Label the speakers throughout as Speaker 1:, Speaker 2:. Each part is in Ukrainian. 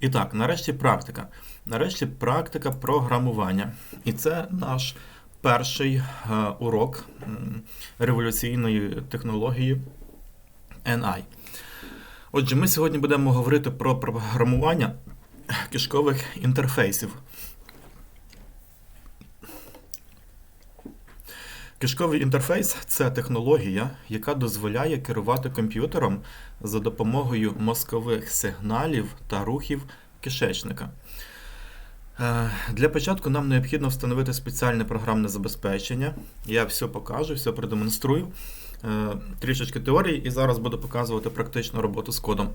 Speaker 1: І так, нарешті практика. Нарешті практика програмування. І це наш перший е, урок революційної технології NI. Отже, ми сьогодні будемо говорити про програмування кишкових інтерфейсів. Кишковий інтерфейс це технологія, яка дозволяє керувати комп'ютером за допомогою мозкових сигналів та рухів кишечника. Е, Для початку нам необхідно встановити спеціальне програмне забезпечення. Я все покажу, все продемонструю. Е, Трішечки теорії, і зараз буду показувати практичну роботу з кодом.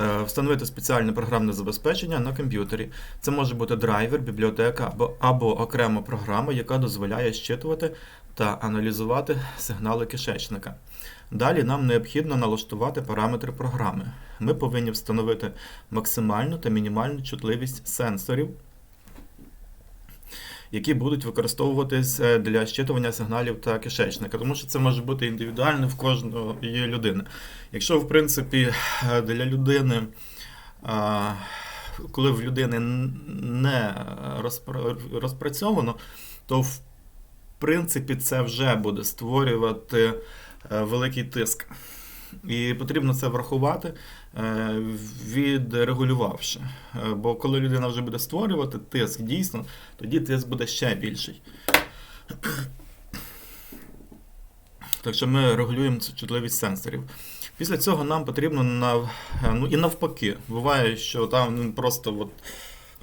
Speaker 1: Е, Встановити спеціальне програмне забезпечення на комп'ютері. Це може бути драйвер, бібліотека або, або окрема програма, яка дозволяє щитувати та аналізувати сигнали кишечника. Далі нам необхідно налаштувати параметри програми. Ми повинні встановити максимальну та мінімальну чутливість сенсорів, які будуть використовуватись е, для щитування сигналів та кишечника, тому що це може бути індивідуально в кожної людини. Якщо, в принципі, е, для людини, коли в людини не розпра- розпрацьовано, то в принципі це вже буде створювати е, великий тиск. І потрібно це врахувати, відрегулювавши. Е, Бо коли людина вже буде створювати тиск дійсно, тоді тиск буде ще більший. Так що ми регулюємо цю чутливість сенсорів. Після цього нам потрібно нав... ну і навпаки. Буває, що там ну, просто от,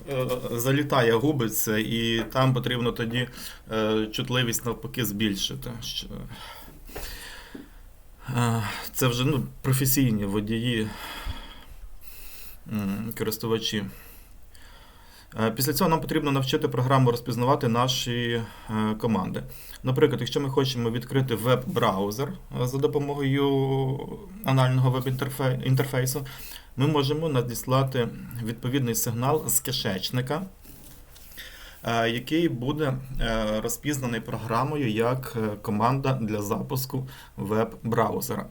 Speaker 1: е, залітає, губиться, і там потрібно тоді е, чутливість навпаки збільшити. Це вже ну, професійні водії, користувачі. Після цього нам потрібно навчити програму розпізнавати наші е, команди. Наприклад, якщо ми хочемо відкрити веб-браузер е, за допомогою анального веб-інтерфейсу, ми можемо надіслати відповідний сигнал з кишечника, який буде е, розпізнаний програмою як е, команда для запуску веб-браузера.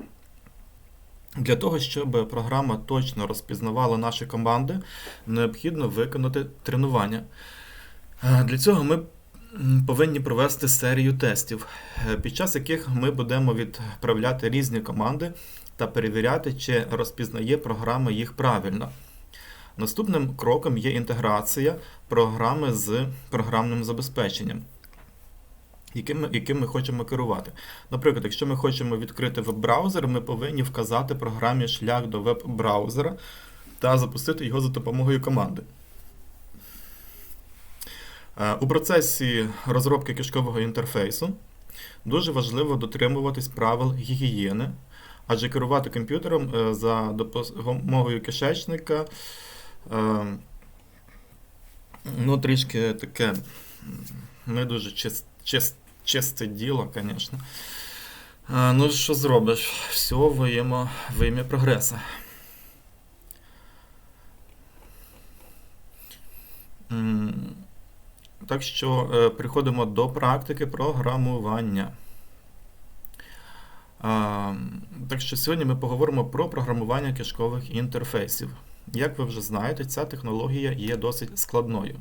Speaker 1: Для того, щоб програма точно розпізнавала наші команди, необхідно виконати тренування. Е, Для цього ми повинні провести серію тестів, е, під час яких ми будемо відправляти різні команди та перевіряти, чи розпізнає програма їх правильно. Наступним кроком є інтеграція програми з програмним забезпеченням, яким ми, яким ми хочемо керувати. Наприклад, якщо ми хочемо відкрити веб-браузер, ми повинні вказати програмі шлях до веб-браузера та запустити його за допомогою команди. Е, У процесі розробки кишкового інтерфейсу дуже важливо дотримуватись правил гігієни, адже керувати комп'ютером е, за допомогою кишечника ну, трішки таке не дуже чис- чис- чисте діло, звісно. Е, Ну, що зробиш? Все ім'я, во ім'я прогресу. Так що е, переходимо до практики програмування. Так що сьогодні ми поговоримо про програмування кишкових інтерфейсів. Як ви вже знаєте, ця технологія є досить складною,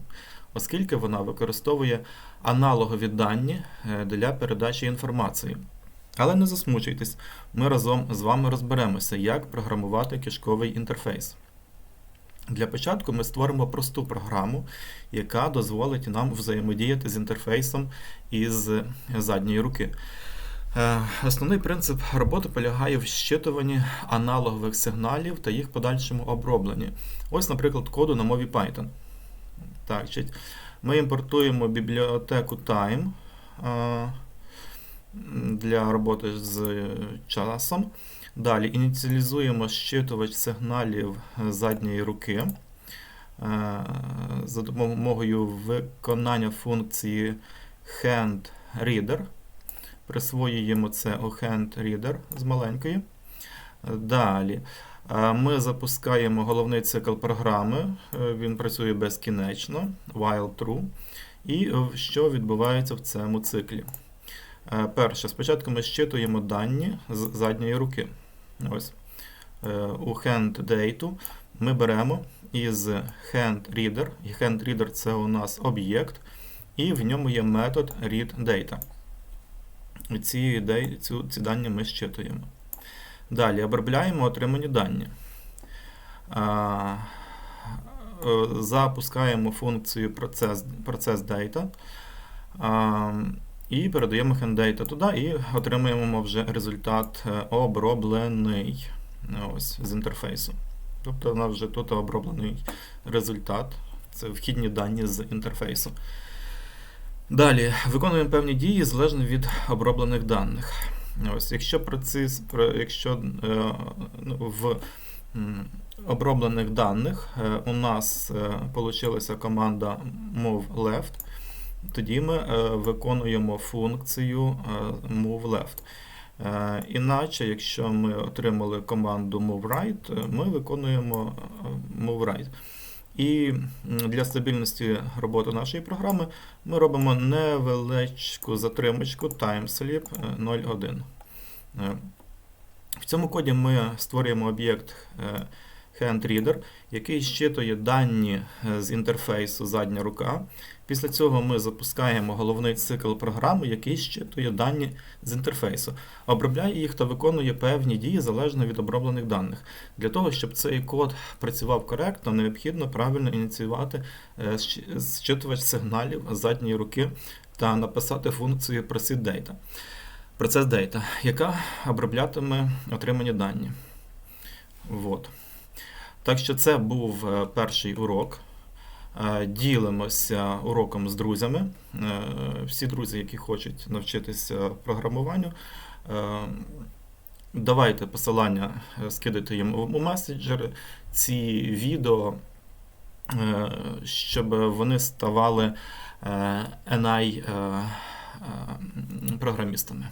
Speaker 1: оскільки вона використовує аналогові дані е, для передачі інформації. Але не засмучуйтесь, ми разом з вами розберемося, як програмувати кишковий інтерфейс. Для початку ми створимо просту програму, яка дозволить нам взаємодіяти з інтерфейсом із задньої руки. Е, Основний принцип роботи полягає в щитуванні аналогових сигналів та їх подальшому обробленні. Ось, наприклад, коду на мові Python. Так. Ми імпортуємо бібліотеку Time е, для роботи з часом. Далі ініціалізуємо щитувач сигналів задньої руки е, за допомогою виконання функції handReader. Присвоюємо це у handReader з маленької. Далі е, ми запускаємо головний цикл програми. Е, Він працює безкінечно, while true. І е, що відбувається в цьому циклі? Перше, спочатку ми щитуємо дані з задньої руки. Ось. у handDate ми беремо із handReader. І handReader це у нас об'єкт, і в ньому є метод readData. Ці, де- цю, ці дані ми щитуємо. Далі обробляємо отримані дані. Е, Запускаємо функцію процес, процес і передаємо handData туди і отримуємо вже результат е, оброблений ось, з інтерфейсу. Тобто у нас вже тут оброблений результат. Це вхідні дані з інтерфейсу. Далі виконуємо певні дії залежно від оброблених даних. Ось, якщо процес, про- якщо е, ну, в оброблених даних е, у нас вийшла команда move left, тоді ми е, виконуємо функцію е, move left. Е, Іначе, якщо ми отримали команду move right, е, ми виконуємо е, move right. І для стабільності роботи нашої програми ми робимо невеличку затримочку timeslip е, 0.1. Е, В цьому коді ми створюємо об'єкт е, handreader, який щитує дані е, з інтерфейсу задня рука. Після цього ми запускаємо головний цикл програми, який щитує дані з інтерфейсу, обробляє їх та виконує певні дії залежно від оброблених даних. Для того, щоб цей код працював коректно, необхідно правильно ініціювати е, зчитувач сигналів задньої руки та написати функцію ProcessData, процес data, яка оброблятиме отримані дані. Вот. Так що це був е, перший урок. Е, Ділимося уроком з друзями. Е, Всі друзі, які хочуть навчитися програмуванню, давайте посилання, скидайте їм у меседжери ці відео, щоб вони ставали NI програмістами.